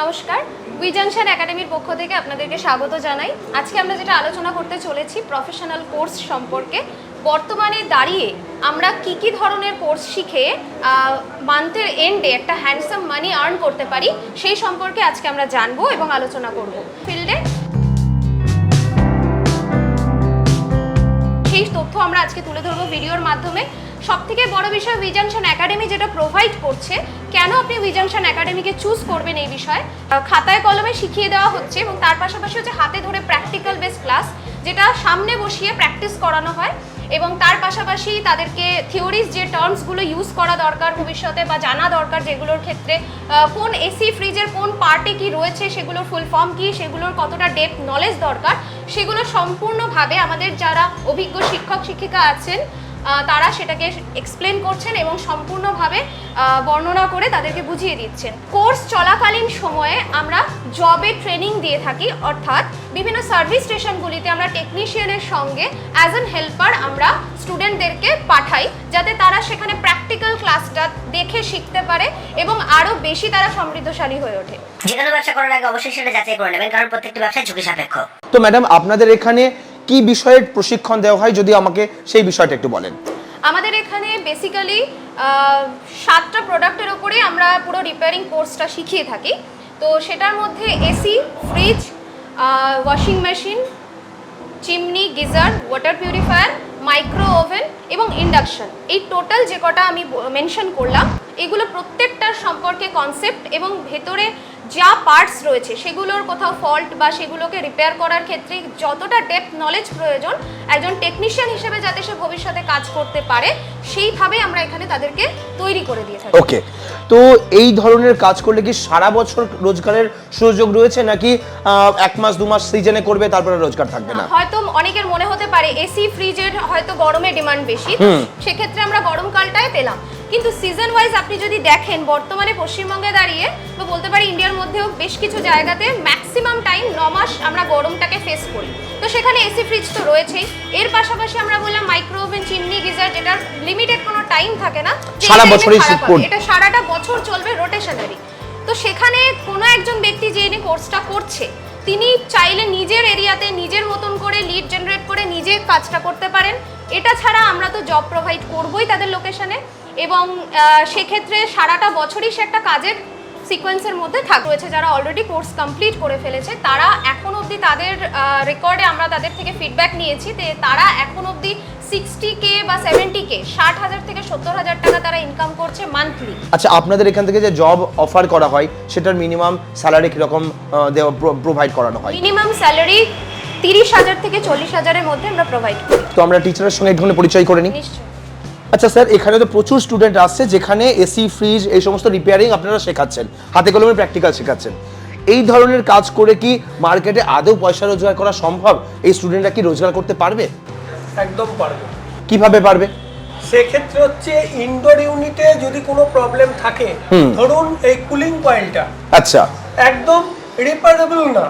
নমস্কার। We junction একাডেমির পক্ষ থেকে আপনাদেরকে স্বাগত জানাই। আজকে আমরা যেটা আলোচনা করতে চলেছি প্রফেশনাল কোর্স সম্পর্কে। বর্তমানে দাঁড়িয়ে আমরা কি কি ধরনের কোর্স শিখে মান্থের এন্ডে একটা হ্যান্ডসাম মানি আর্ন করতে পারি, সেই সম্পর্কে আজকে আমরা জানব এবং আলোচনা করব। ফিল্ডে সেই তথ্য আমরা আজকে তুলে ধরবো ভিডিওর মাধ্যমে। সব থেকে বড় বিষয় উইজাংশন একাডেমি যেটা প্রোভাইড করছে, কেন আপনি উইজাংশন একাডেমিকে চুজ করবেন এই বিষয়ে? খাতায় কলমে শিখিয়ে দেওয়া হচ্ছে এবং তার পাশাপাশি হচ্ছে হাতে ধরে প্র্যাকটিক্যাল বেস ক্লাস যেটা সামনে বসিয়ে প্র্যাকটিস করানো হয় এবং তার পাশাপাশি তাদেরকে থিওরিজ যে টার্মসগুলো ইউজ করা দরকার ভবিষ্যতে বা জানা দরকার যেগুলোর ক্ষেত্রে কোন এসি ফ্রিজের কোন পার্টে কি রয়েছে, সেগুলোর ফুল ফর্ম কি, সেগুলোর কতটা ডেপ নলেজ দরকার, সেগুলো সম্পূর্ণভাবে আমাদের যারা অভিজ্ঞ শিক্ষক, শিক্ষিকা আছেন তারা সেটাকে এক্সপ্লেন করছেন এবং সম্পূর্ণভাবে বর্ণনা করে তাদেরকে বুঝিয়ে দিচ্ছেন। কোর্স চলাকালীন সময়ে আমরা জবে ট্রেনিং দিয়ে থাকি অর্থাৎ বিভিন্ন সার্ভিস স্টেশনগুলিতে আমরা টেকনিশিয়ানের সঙ্গে অ্যাজ অ্যান হেল্পার আমরা স্টুডেন্টদেরকে পাঠাই যাতে তারা সেখানে প্র্যাকটিক্যাল ক্লাসটা দেখে শিখতে পারে এবং আরও বেশি তারা সমৃদ্ধশালী হয়ে ওঠে। যে কোনো ব্যবসা করার আগে অবশ্যই সেটা যাচাই করে নেবেন কারণ প্রত্যেকটি ব্যবসায় ঝুঁকি সাপেক্ষ। তো ম্যাডাম আপনাদের এখানে কি বিষয়ের প্রশিক্ষণ দেওয়া হয় যদি আমাকে সেই বিষয়টা একটু বলেন? আমাদের এখানে বেসিক্যালি সাতটা প্রোডাক্টের ওপরে আমরা পুরো রিপেয়ারিং কোর্সটা শিখিয়ে থাকি। তো সেটার মধ্যে AC fridge washing machine chimney geyser water purifier micro oven এবং ইন্ডাকশন এই টোটাল যে কটা আমি মেনশন করলাম, এগুলো প্রত্যেকটার সম্পর্কে কনসেপ্ট এবং ভেতরে যা পার্টস রয়েছে সেগুলোর কোথাও ফল্ট বা সেগুলোকে রিপেয়ার করার ক্ষেত্রে যতটা ডেপথ নলেজ প্রয়োজন একজন টেকনিশিয়ান হিসেবে যাতে সে ভবিষ্যতে কাজ করতে পারে সেইভাবে আমরা এখানে তাদেরকে তৈরি করে দিয়ে থাকি। ওকে তো এই ধরনের কাজ করলে কি সারা বছর রোজগারের সুযোগ রয়েছে নাকি এক মাস দু মাস সিজনে করবে তারপরে রোজগার থাকবে না? হয়তো অনেকের মনে হতে পারে এসি ফ্রিজের হয়তো গরমে ডিমান্ড বেশি। সেক্ষেত্রে আমরা গরমকালটাই পেলাম। কিন্তু সিজন ওয়াইজ আপনি যদি দেখেন বর্তমানে পশ্চিমবঙ্গে দাঁড়িয়ে বা বলতে পারি ইন্ডিয়ার মধ্যেও বেশ কিছু জায়গাতে ম্যাক্সিমাম টাইম ন মাস আমরা গরমটাকে ফেস করি। তো সেখানে এসি ফ্রিজ তো রয়েছেই। এর পাশাপাশি আমরা বললাম মাইক্রো ওভেন চিমনি গিজার যেটার লিমিটেড কোনো টাইম থাকে না সারা বছরই। এটা সারাটা বছর চলবে রোটেশনারি তো সেখানে কোনো একজন ব্যক্তি যে এনে কোর্সটা করছে তিনি চাইলে নিজের এরিয়াতে নিজের মতন করে লিড জেনারেট করে নিজে কাজটা করতে পারেন। এটা ছাড়া আমরা তো জব প্রোভাইড করবই তাদের লোকেশনে এবং সেক্ষেত্রে সারাটা বছরই সে একটা কাজের সিকোয়েন্সের মধ্যে থাক রয়েছে যারা অলরেডি কোর্স কমপ্লিট করে ফেলেছে তারা এখন অবধি তাদের রেকর্ডে আমরা তাদের থেকে ফিডব্যাক নিয়েছি যে তারা এখন অবধি সিক্সটি কে বা সেভেন্টি কে ষাট হাজার থেকে সত্তর হাজার টাকা তারা ইনকাম করছে মান্থলি আচ্ছা আপনাদের এখান থেকে যে জব অফার করা হয় সেটার মিনিমাম স্যালারি কীরকম প্রোভাইড করানো হয়? মিনিমাম স্যালারি তিরিশ হাজার থেকে চল্লিশ হাজারের মধ্যে আমরা প্রোভাইড করি। তো আমরা টিচারের সঙ্গে একটু পরিচয় করে নিই। নিশ্চয়ই। আচ্ছা স্যার এখানে তো প্রচুর স্টুডেন্ট আসছে যেখানে এসি ফ্রিজ এই সমস্ত রিপেয়ারিং আপনারা শেখাচ্ছেন। হাতে কলমে প্র্যাকটিক্যাল শেখাচ্ছেন। এই ধরনের কাজ করে কি মার্কেটে আদৌ পয়সা রোজগার করা সম্ভব? এই স্টুডেন্টরা কি রোজগার করতে পারবে? একদম পারবে। কীভাবে পারবে? সেক্ষেত্রে হচ্ছে ইনডোর ইউনিটে যদি কোনো প্রবলেম থাকে ধরুন এই কুলিং কয়েলটা আচ্ছা। একদম রিপেয়ারেবল না।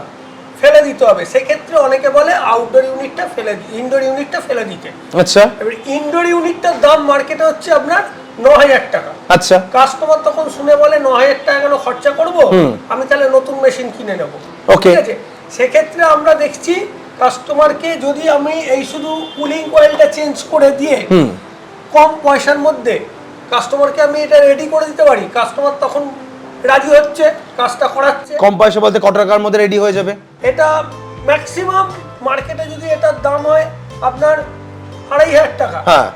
ফেলে দিতে হবে। সেক্ষেত্রে অনেকে বলে আউটডোর ইউনিটটা ফেলে ইনডোর ইউনিটটা ফেলে দিতে। আচ্ছা। এবার ইনডোর ইউনিটটার দাম মার্কেটে হচ্ছে আপনার ন হাজার টাকা। আচ্ছা। কাস্টমার তখন শুনে বলে ন হাজার টাকা কেন খরচা করব? আমি তাহলে নতুন মেশিন কিনে নেব। Okay. ঠিক আছে? সেক্ষেত্রে আমরা দেখছি কাস্টমারকে যদি আমি এই শুধু কুলিং কয়েলটা চেঞ্জ করে দিয়ে কম পয়সার মধ্যে কাস্টমারকে আমি এটা রেডি করে দিতে পারি কাস্টমার তখন রাজি হচ্ছে কাজটা করাচ্ছে। কম পয়সা বলতে কত টাকার মধ্যে রেডি হয়ে যাবে? এটা ম্যাক্সিমাম মার্কেটে যদি এটার দাম হয় আপনার আড়াই হাজার টাকা। হ্যাঁ।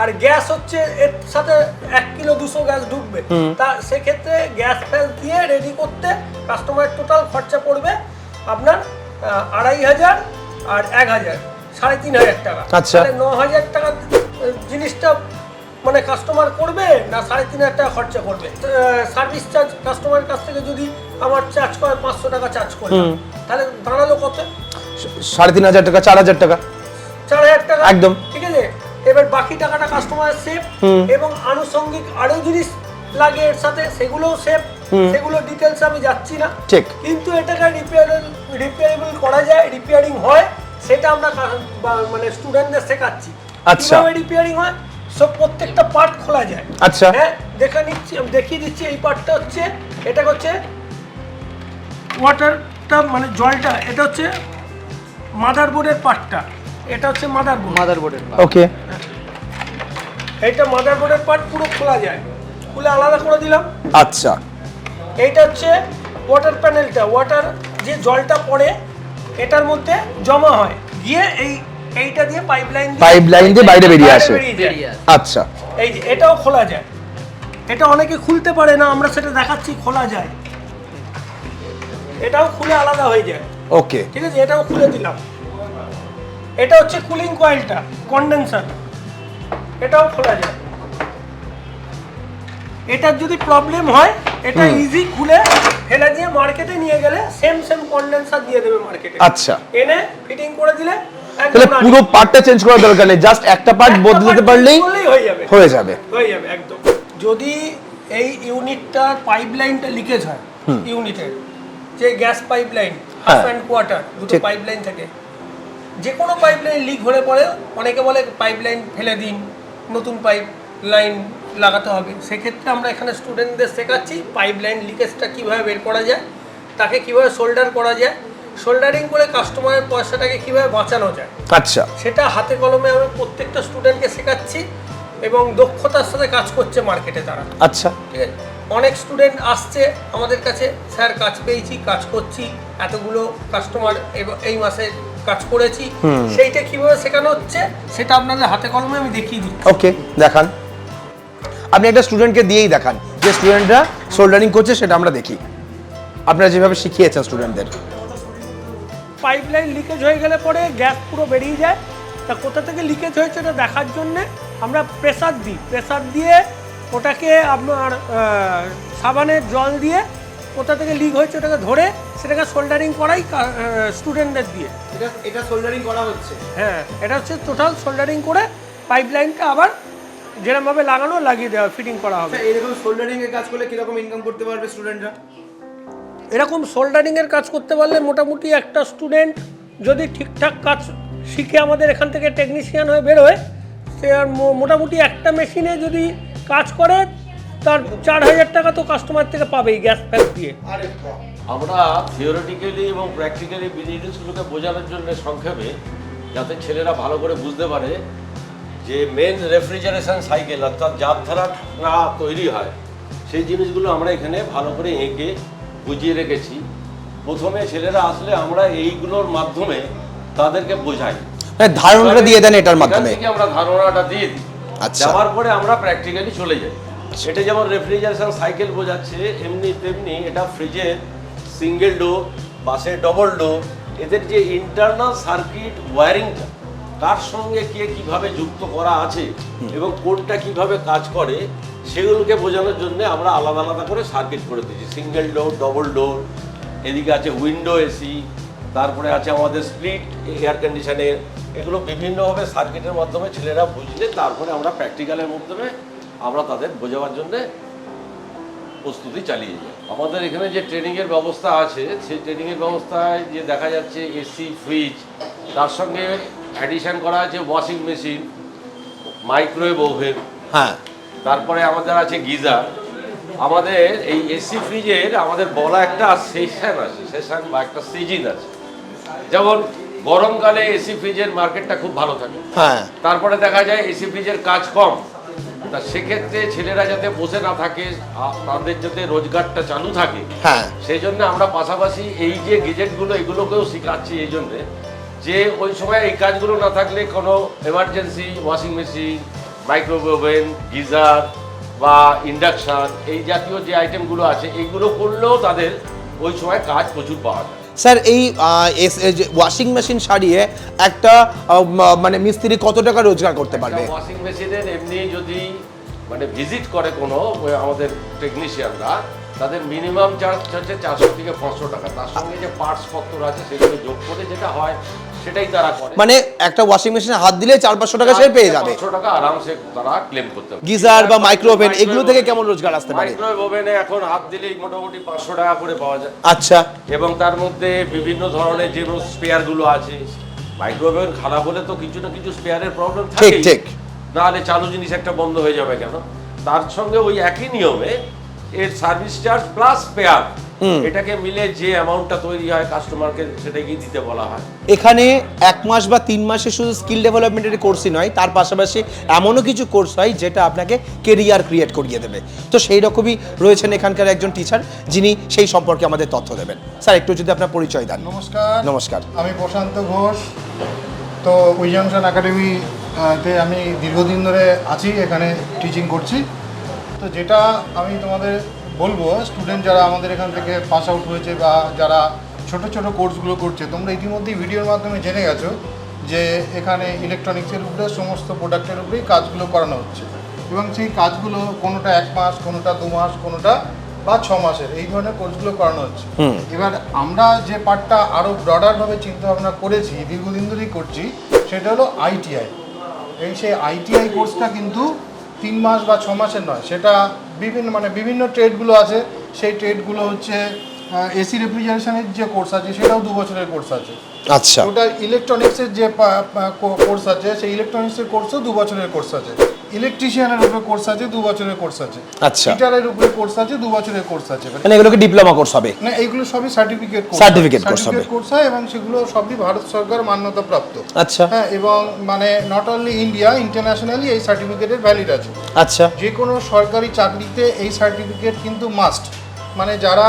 আর গ্যাস হচ্ছে এর সাথে এক কিলো দুশো গ্যাস ঢুকবে। তা সেক্ষেত্রে গ্যাস ফ্যাস দিয়ে রেডি করতে কাস্টমারের টোটাল খরচা পড়বে আপনার আড়াই হাজার আর এক হাজার সাড়ে তিন হাজার টাকা। আচ্ছা। ন হাজার টাকা জিনিসটা মানে কাস্টমার করবে না সাড়ে তিন হাজার টাকা খরচা করবে? সার্ভিস চার্জ কাস্টমারের কাছ থেকে যদি আমার চার্জ করে পাঁচশো টাকা চার্জ করে তাহলে দাঁড়াল কত? সাড়ে তিন হাজার টাকা চার হাজার টাকা। চার হাজার টাকা? একদম। ঠিক আছে? এবার বাকি টাকাটা কাস্টমার সেভ এবং আনুষঙ্গিক আরও জিনিস লাগে এর সাথে সেগুলোও সেভ সেগুলো ডিটেলস আমি যাচ্ছি না। ঠিক। কিন্তু এটাকে রিপেয়ার রিপেয়ারেবল করা যায় রিপেয়ারিং হয় সেটা আমরা মানে স্টুডেন্টদের শেখাচ্ছি। আচ্ছা। রিপেয়ারিং হয়? সব প্রত্যেকটা পার্ট খোলা যায়। আচ্ছা। হ্যাঁ দেখা নিচ্ছি আমি দেখিয়ে দিচ্ছি এই পার্টটা হচ্ছে এটা হচ্ছে ওয়াটারটা মানে জলটা এটা হচ্ছে মাদারবোর্ডের পার্টটা। এটা হচ্ছে মাদারবোর্ড মাদারবোর্ডের ওকে এইটা মাদারবোর্ডের পার্ট পুরো খোলা যায়। খুলে আলাদা করে দিলাম। আচ্ছা। এইটা হচ্ছে ওয়াটার প্যানেলটা ওয়াটার যে জলটা পড়ে এটার মধ্যে জমা হয়। গিয়ে এই এইটা দিয়ে পাইপলাইন Pipeline দিয়ে বাইরে। বেরিয়ে আসে। আচ্ছা। এই যে এটাও খোলা যায়। এটা অনেকে খুলতে পারে না আমরা সেটা দেখাচ্ছি খোলা যায়। এটাও খুলে আলাদা হয়ে যায়। ওকে। ঠিক আছে এটাও খুলে দিলাম। এটা হচ্ছে কুলিং কয়েলটা কন্ডেন্সার এটাও খোলা যায়। এটার যদি প্রবলেম হয় এটা ইজি খুলে ফেলে দিয়ে মার্কেটে নিয়ে গেলে সেম সেম কন্ডেন্সার দিয়ে দেবে মার্কেটে আচ্ছা। এনে ফিটিং করে দিলে তাহলে পুরো পার্টটা চেঞ্জ করার দরকার নেই জাস্ট একটা পার্ট বদলাতে পারলেই হয়ে যাবে। হয়ে যাবে। হয়ে যাবে একদম। যদি এই ইউনিটটার পাইপলাইনটা লিকেজ হয় ইউনিটের যে gas pipeline half. And quarter দুটো পাইপলাইন থাকে যে কোনো পাইপলাইন লিক হলে পরে অনেকে বলে পাইপলাইন ফেলে দিন নতুন পাইপ লাইন লাগাতে হবে। সেক্ষেত্রে আমরা এখানে স্টুডেন্টদের শেখাচ্ছি পাইপলাইন লিকেজটা কীভাবে বের করা যায় তাকে কীভাবে সোল্ডার করা যায় সোল্ডারিং করে কাস্টমারের পয়সাটাকে কীভাবে বাঁচানো যায়? আচ্ছা। সেটা হাতে কলমে আমি প্রত্যেকটা স্টুডেন্টকে শেখাচ্ছি এবং দক্ষতার সাথে কাজ করছে মার্কেটে তারা। আচ্ছা। ঠিক আছে? অনেক স্টুডেন্ট আসছে আমাদের কাছে স্যার কাজ পেয়েছি কাজ করছি এতগুলো কাস্টমার এই মাসে কাজ করেছি। সেইটা কীভাবে শেখানো হচ্ছে সেটা আপনাদের হাতে কলমে আমি দেখিয়ে দিই ওকে দেখান। আপনি একটা স্টুডেন্টকে দিয়েই দেখান। যে স্টুডেন্টরা সোল্ডারিং করছে সেটা আমরা দেখি। আপনারা যেভাবে শিখিয়েছেন স্টুডেন্টদের পাইপলাইন লিকেজ হয়ে গেলে পরে গ্যাস পুরো বেরিয়ে যায়। তা কোথা থেকে লিকেজ হয়েছে এটা দেখার জন্যে আমরা প্রেসার দিই। প্রেসার দিয়ে ওটাকে আপনার সাবানের জল দিয়ে কোথা থেকে লিক হয়েছে ওটাকে ধরে সেটাকে সোল্ডারিং করাই স্টুডেন্টদের দিয়ে। এটা এটা সোল্ডারিং করা হচ্ছে? হ্যাঁ এটা হচ্ছে টোটাল সোল্ডারিং করে পাইপলাইনটা আবার যেরকমভাবে লাগানো লাগিয়ে দেওয়া ফিটিং করা হবে। এরকম সোল্ডারিং এর কাজ করলে কীরকম ইনকাম করতে পারবে স্টুডেন্টরা এরকম সোল্ডারিংয়ের কাজ করতে পারলে মোটামুটি একটা স্টুডেন্ট যদি ঠিকঠাক কাজ শিখে আমাদের এখান থেকে টেকনিশিয়ান হয়ে বেরোয় সে আর মো- মোটামুটি একটা মেশিনে যদি কাজ করে তার চার হাজার টাকা তো কাস্টমার থেকে পাবেই গ্যাস ফ্যাস দিয়ে। আমরা থিওরিটিক্যালি এবং প্র্যাকটিক্যালি জিনিসগুলোকে বোঝানোর জন্য সংক্ষেপে যাতে ছেলেরা ভালো করে বুঝতে পারে যে মেন রেফ্রিজারেশন সাইকেল অর্থাৎ যার ধারা না তৈরি হয় সেই জিনিসগুলো আমরা এখানে ভালো করে এঁকে বুঝিয়ে রেখেছি। প্রথমে ছেলেরা আসলে আমরা এইগুলোর মাধ্যমে তাদেরকে বোঝাই। মানে ধারণাটা দিয়ে দেন এটার মাধ্যমে। আমরা ধারণাটা দিয়ে দিই। আচ্ছা। দেওয়ার পরে আমরা প্র্যাকটিক্যালি চলে যাই। সেটা যেমন রেফ্রিজারেশন সাইকেল বোঝাচ্ছে এমনি তেমনি এটা ফ্রিজের সিঙ্গেল ডোর বাসের ডবল ডোর এদের যে ইন্টারনাল সার্কিট ওয়ারিংটা তার সঙ্গে কে কীভাবে যুক্ত করা আছে এবং কোনটা কীভাবে কাজ করে সেগুলোকে বোঝানোর জন্য আমরা আলাদা আলাদা করে সার্কিট করে দিয়েছি। সিঙ্গেল ডোর ডবল ডোর এদিকে আছে উইন্ডো এসি তারপরে আছে আমাদের স্প্লিট এয়ার কন্ডিশনের এগুলো বিভিন্নভাবে সার্কিটের মাধ্যমে ছেলেরা বুঝলে তারপরে আমরা প্র্যাকটিক্যালের মাধ্যমে আমরা তাদের বোঝাবার জন্য প্রস্তুতি চালিয়ে যাই। আমাদের এখানে যে ট্রেনিংয়ের ব্যবস্থা আছে, সেই ট্রেনিংয়ের ব্যবস্থায় যে দেখা যাচ্ছে এসি ফ্রিজ তার সঙ্গে অ্যাডিশন করা আছে ওয়াশিং মেশিন মাইক্রোওয়েভ ওভেন হ্যাঁ। তারপরে আমাদের আছে গিজার আমাদের এই এসি ফ্রিজের আমাদের বলা একটা সেশন আছে সেশন বা একটা সিজন আছে। যেমন গরমকালে এসি ফ্রিজের মার্কেটটা খুব ভালো থাকে। হ্যাঁ। তারপরে দেখা যায় এসি ফ্রিজের কাজ কম। তা সেক্ষেত্রে ছেলেরা যাতে বসে না থাকে তাদের যাতে রোজগারটা চালু থাকে হ্যাঁ। সেই জন্য আমরা পাশাপাশি এই যে গেজেটগুলো এগুলোকেও শেখাচ্ছি এই জন্যে যে ওই সময় এই কাজগুলো না থাকলে কোনো emergency washing machine microwave oven geyser বা ইন্ডাকশান এই জাতীয় যে আইটেমগুলো আছে এইগুলো করলেও তাদের ওই সময় কাজ প্রচুর পাওয়া যায়। স্যার এই ওয়াশিং মেশিন সারিয়ে একটা মানে মিস্ত্রি কত টাকা রোজগার করতে পারবে? ওয়াশিং মেশিনের এমনি যদি মানে ভিজিট করে কোনো আমাদের টেকনিশিয়ানরা তাদের মিনিমাম চার্জ হচ্ছে চারশো থেকে পাঁচশো টাকা। তার সঙ্গে যে পার্টস পত্র আছে সেগুলো যোগ করে যেটা হয় সেটাই তারা করে। মানে একটা ওয়াশিং মেশিনে হাত দিলে চার পাঁচশো টাকা সে পেয়ে যাবে। পাঁচশো টাকা আরামসে তারা ক্লেম করতে পারে। গিজার বা মাইক্রো ওভেন এগুলো থেকে কেমন রোজগার আসতে পারে? মাইক্রোওয়েভ ওভেনে এখন হাত দিলেই মোটামুটি পাঁচশো টাকা করে পাওয়া যায়। আচ্ছা। এবং তার মধ্যে বিভিন্ন ধরনের যে স্পেয়ারগুলো আছে। মাইক্রোওয়েভ ওভেন খারাপ হলে তো কিছু না কিছু স্পেয়ারের প্রবলেম থাকে ঠিক নাহলে চালু জিনিস একটা বন্ধ হয়ে যাবে কেন? তার সঙ্গে ওই একই নিয়মে এর সার্ভিস চার্জ প্লাস পেয়ার এটাকে মিলে যে অ্যামাউন্টটা তৈরি হয় কাস্টমারকে সেটাকেই দিতে বলা হয়। এখানে এক মাস বা তিন মাসে শুধু স্কিল ডেভেলপমেন্টের কোর্সই নয় তার পাশাপাশি এমনও কিছু কোর্স হয় যেটা আপনাকে কেরিয়ার ক্রিয়েট করিয়ে দেবে। তো সেই রকমই রয়েছেন এখানকার একজন টিচার যিনি সেই সম্পর্কে আমাদের তথ্য দেবেন। স্যার একটু যদি আপনার পরিচয় দেন। নমস্কার। নমস্কার। আমি প্রশান্ত ঘোষ। তো উইজনসন একাডেমি তে আমি দীর্ঘদিন ধরে আছি এখানে টিচিং করছি। তো যেটা আমি তোমাদের বলব স্টুডেন্ট যারা আমাদের এখান থেকে পাস আউট হয়েছে বা যারা ছোট ছোট কোর্সগুলো করছে তোমরা ইতিমধ্যেই ভিডিওর মাধ্যমে জেনে গেছো যে এখানে ইলেকট্রনিক্সের উপরে সমস্ত প্রোডাক্টের উপরেই কাজগুলো করানো হচ্ছে। এবং সেই কাজগুলো কোনোটা এক মাস কোনোটা দু মাস কোনোটা বা ছ মাসের এই ধরনের কোর্সগুলো করানো হচ্ছে। এবার আমরা যে পার্টটা আরও ব্রডারভাবে চিন্তা ভাবনা করেছি দীর্ঘদিন ধরেই করছি সেটা হলো আইটিআই এই সেই আইটিআই কোর্সটা কিন্তু তিন মাস বা ছ মাসের নয় সেটা বিভিন্ন মানে বিভিন্ন ট্রেডগুলো আছে। সেই ট্রেডগুলো হচ্ছে এসি রেফ্রিজারেশনের যে কোর্স আছে সেটাও দু বছরের কোর্স আছে। আচ্ছা। ওটা ইলেকট্রনিক্সের যে কোর্স আছে সেই ইলেকট্রনিক্সের কোর্সও দু বছরের কোর্স আছে। ইলেকট্রিশিয়ানের উপরে কোর্স আছে দু বছরের কোর্স আছে। আচ্ছা। হিটারের উপরে কোর্স আছে দু বছরের কোর্স আছে। মানে এগুলোকে ডিপ্লোমা কোর্স হবে? না এইগুলো সবই সার্টিফিকেট কোর্স Certificate course হবে। কোর্স হয় এবং সেগুলো সবই ভারত সরকার মান্যতা প্রাপ্ত আচ্ছা। হ্যাঁ এবং মানে নট অনলি ইন্ডিয়া ইন্টারন্যাশনালি এই সার্টিফিকেটের ভ্যালিড আছে। আচ্ছা। যে কোনো সরকারি চাকরিতে এই সার্টিফিকেট কিন্তু মাস্ট মানে যারা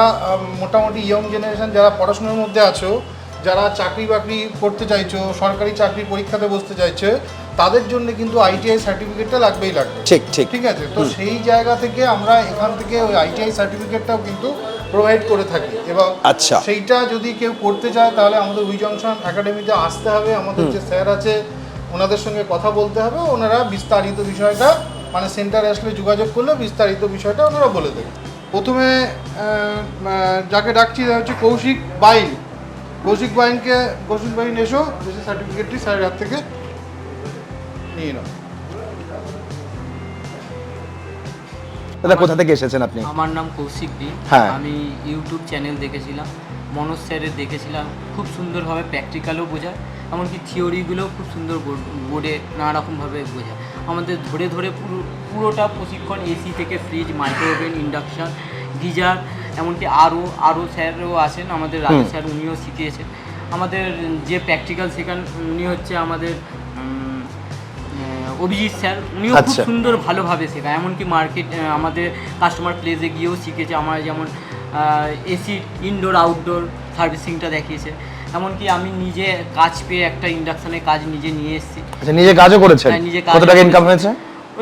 মোটামুটি ইয়ং জেনারেশন যারা পড়াশোনার মধ্যে আছো যারা চাকরি বাকরি করতে চাইছো সরকারি চাকরি পরীক্ষাতে বসতে চাইছে তাদের জন্য কিন্তু আইটিআই সার্টিফিকেটটা লাগবেই লাগবে। ঠিক ঠিক। ঠিক আছে? তো সেই জায়গা থেকে আমরা এখান থেকে ওই আইটিআই সার্টিফিকেটটাও কিন্তু প্রোভাইড করে থাকি। এবং আচ্ছা। সেইটা যদি কেউ করতে চায় তাহলে আমাদের উই জংশন একাডেমিতে আসতে হবে। আমাদের যে স্যার আছে ওনাদের সঙ্গে কথা বলতে হবে। ওনারা বিস্তারিত বিষয়টা মানে সেন্টারে আসলে যোগাযোগ করলে বিস্তারিত বিষয়টা ওনারা বলে দেবে। প্রথমে যাকে ডাকছি হচ্ছে কৌশিক বাইন। কৌশিক বাইনকে কৌশিক বাইন এসো সার্টিফিকেটটি স্যারের হাত থেকে নিয়ে নাও। দাদা কোথা থেকে এসেছেন আপনি? আমার নাম কৌশিক দিন। হ্যাঁ। আমি ইউটিউব চ্যানেল দেখেছিলাম মনোজ স্যারের দেখেছিলাম। খুব সুন্দরভাবে প্র্যাকটিক্যালও বোঝায় এমনকি থিওরিগুলোও খুব সুন্দর বোর্ডে নানা রকমভাবে বোঝায়। আমাদের ধরে ধরে পুরো পুরোটা প্রশিক্ষণ এসি থেকে ফ্রিজ মাইক্রোওভেন ইন্ডাকশান গিজার এমনকি আরও আরও স্যারও আছেন আমাদের রাজু স্যার উনিও শিখিয়েছেন। আমাদের যে প্র্যাকটিক্যাল শেখান উনি হচ্ছে আমাদের অভিজিৎ স্যার উনিও খুব আচ্ছা। সুন্দর ভালোভাবে শেখায়। এমনকি মার্কেট আমাদের কাস্টমার প্লেসে গিয়েও শিখেছে। আমার যেমন এসি ইনডোর আউটডোর সার্ভিসিংটা দেখিয়েছে। এমনকি আমি নিজে কাজ পেয়ে একটা ইন্ডাকশনের কাজ নিজে নিয়ে এসেছি। আচ্ছা নিজে কাজও করেছেন? হ্যাঁ, নিজে কাজ কত টাকা ইনকাম হয়েছে?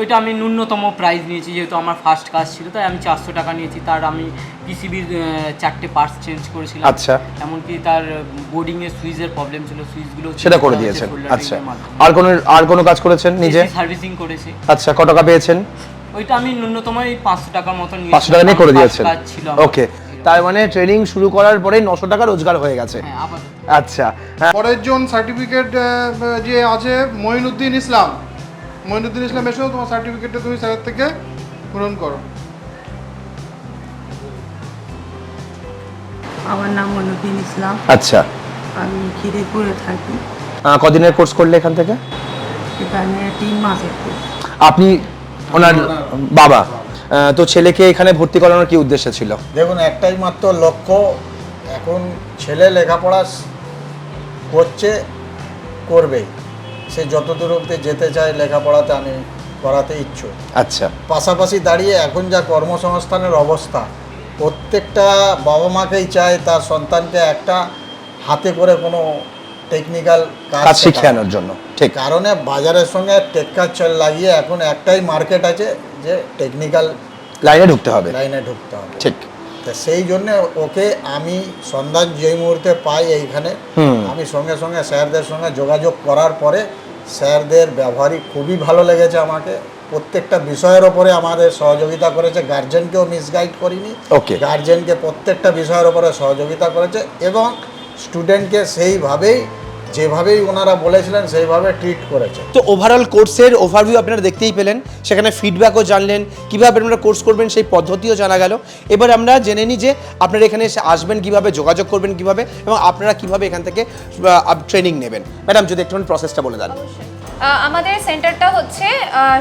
ওইটা আমি ন্যূনতম প্রাইস নিয়েছি যেহেতু আমার ফার্স্ট কাজ ছিল তাই আমি চারশো টাকা নিয়েছি। তার আমি পিসিবির চারটে পার্টস চেঞ্জ করেছিলাম। আচ্ছা। এমনকি তার বোর্ডিং বোর্ডিংয়ে সুইচের প্রবলেম ছিল। সুইচগুলো সেটা করে দিয়েছেন। আচ্ছা। আর কোনো আর কোনো কাজ করেছেন নিজে? সার্ভিসিং করেছি। আচ্ছা ক টাকা পেয়েছেন? ওইটা আমি ন্যূনতম এই পাঁচশো টাকার মতো নিয়ে পাঁচশো টাকা নিয়ে করে দিয়েছেন? কাজ ছিল আমার। ওকে তার মানে ট্রেনিং শুরু করার পরেই নশো টাকা রোজগার হয়ে গেছে। হ্যাঁ আবার আচ্ছা। পরের জন সার্টিফিকেট যে আছে মঈনুদ্দিন ইসলাম। মঈনুদ্দিন ইসলাম এসো তোমার সার্টিফিকেটটা তুমি স্যারের থেকে পূরণ করো। আমার নাম মনুদ্দিন ইসলাম। আচ্ছা। আমি খিদিরপুরে থাকি। কদিনের কোর্স করলে এখান থেকে? এখানে তিন মাসের আপনি ওনার বাবা তো ছেলেকে এখানে ভর্তি করানোর কি উদ্দেশ্য ছিল? দেখুন একটাই মাত্র লক্ষ্য এখন ছেলে লেখাপড়া করছে করবেই। সে যত দূর অব্দি যেতে চায় লেখাপড়াতে আমি করাতে ইচ্ছুক। আচ্ছা। পাশাপাশি দাঁড়িয়ে এখন যা কর্মসংস্থানের অবস্থা প্রত্যেকটা বাবা মাকেই চায় তার সন্তানকে একটা হাতে করে কোনো টেকনিক্যাল কাজ কাজ শিখে শেখানো। আনার জন্য ঠিক। কারণে বাজারের সঙ্গে টেক্কার চল লাগিয়ে এখন একটাই মার্কেট আছে যে টেকনিক্যাল লাইনে ঢুকতে হবে। লাইনে ঢুকতে হবে। ঠিক। তা সেই জন্য ওকে আমি সন্ধান যেই মুহূর্তে পাই এইখানে আমি সঙ্গে সঙ্গে স্যারদের সঙ্গে যোগাযোগ করার পরে স্যারদের ব্যবহারই খুবই ভালো লেগেছে আমাকে। প্রত্যেকটা বিষয়ের ওপরে আমাদের সহযোগিতা করেছে গার্জেনকেও মিসগাইড করিনি. গার্জেনকে প্রত্যেকটা বিষয়ের ওপরে সহযোগিতা করেছে এবং স্টুডেন্টকে সেইভাবেই যেভাবেই ওনারা বলেছিলেন সেইভাবে ট্রিট করেছে। তো ওভারঅল কোর্সের ওভারভিউ আপনারা দেখতেই পেলেন। সেখানে ফিডব্যাকও জানলেন কীভাবে আপনারা কোর্স করবেন সেই পদ্ধতিও জানা গেল। এবার আমরা জেনে নিই যে আপনারা এখানে এসে আসবেন কীভাবে যোগাযোগ করবেন কীভাবে এবং আপনারা কীভাবে এখান থেকে ট্রেনিং নেবেন। ম্যাডাম যদি একটু প্রসেসটা বলে দেন। আমাদের সেন্টারটা হচ্ছে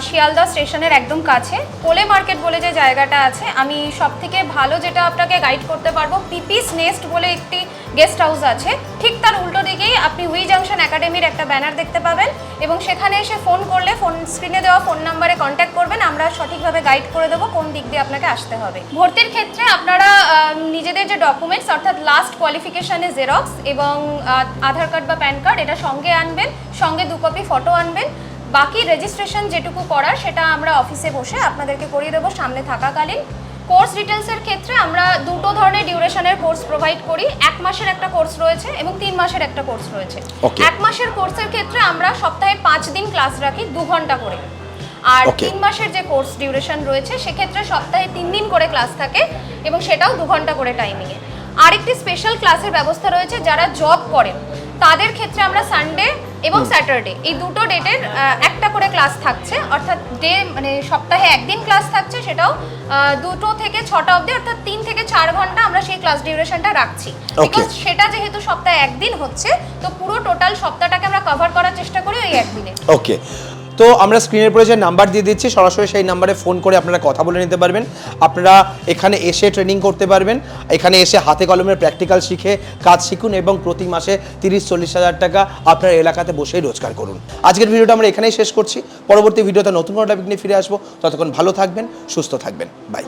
শিয়ালদা স্টেশনের একদম কাছে। কোলে মার্কেট বলে যে জায়গাটা আছে, আমি সব থেকে ভালো যেটা আপনাকে গাইড করতে পারব, পিপিস নেস্ট বলে একটি গেস্ট হাউস আছে। ঠিক তার উল্টো দিকেই আপনি উই জাংশন একাডেমির একটা ব্যানার দেখতে পাবেন এবং সেখানে এসে ফোন করলে ফোন স্ক্রিনে দেওয়া ফোন নাম্বারে কন্ট্যাক্ট করবেন, আমরা সঠিকভাবে গাইড করে দেবো কোন দিক দিয়ে আপনাকে আসতে হবে। ভর্তির ক্ষেত্রে আপনারা নিজেদের যে ডকুমেন্টস অর্থাৎ লাস্ট কোয়ালিফিকেশানে জেরক্স এবং আধার কার্ড বা প্যান কার্ড এটা সঙ্গে আনবেন। সঙ্গে দু কপি ফটো আনবেন। বাকি রেজিস্ট্রেশন যেটুকু করার সেটা আমরা অফিসে বসে আপনাদেরকে করিয়ে দেবো। সামনে থাকাকালীন কোর্স ডিটেলসের ক্ষেত্রে আমরা দুটো ধরনের ডিউরেশনের কোর্স প্রোভাইড করি। এক মাসের একটা কোর্স রয়েছে এবং তিন মাসের একটা কোর্স রয়েছে। এক মাসের কোর্সের ক্ষেত্রে আমরা সপ্তাহে পাঁচ দিন ক্লাস রাখি দু ঘণ্টা করে। আর তিন মাসের যে কোর্স ডিউরেশন রয়েছে সেক্ষেত্রে সপ্তাহে তিন দিন করে ক্লাস থাকে এবং সেটাও দু ঘণ্টা করে টাইমিংয়ে আরেকটি স্পেশাল ক্লাসের ব্যবস্থা রয়েছে যারা জব করেন। তাদের ক্ষেত্রে আমরা সানডে এবং স্যাটারডে এই দুটো ডেটের একটা করে ক্লাস থাকছে। অর্থাৎ ডে মানে সপ্তাহে একদিন ক্লাস থাকছে সেটাও দুটো থেকে ছটা অবধি অর্থাৎ তিন থেকে চার ঘণ্টা আমরা সেই ক্লাস ডিউরেশনটা রাখছি। বিকজ সেটা যেহেতু সপ্তাহে একদিন হচ্ছে তো পুরো টোটাল সপ্তাহটাকে আমরা কভার করার চেষ্টা করি ওই একদিনে। ওকে তো আমরা স্ক্রিনের পরে যে নাম্বার দিয়ে দিচ্ছি, সরাসরি সেই নাম্বারে ফোন করে আপনারা কথা বলে নিতে পারবেন। আপনারা এখানে এসে ট্রেনিং করতে পারবেন। এখানে এসে হাতে কলমের প্র্যাকটিক্যাল শিখে কাজ শিখুন এবং প্রতি মাসে তিরিশ, চল্লিশ হাজার টাকা আপনার এলাকাতে বসেই রোজগার করুন। আজকের ভিডিওটা আমরা এখানেই শেষ করছি। পরবর্তী ভিডিওতে নতুন কোনো টপিক নিয়ে ফিরে আসব। ততক্ষণ ভালো থাকবেন, সুস্থ থাকবেন। বাই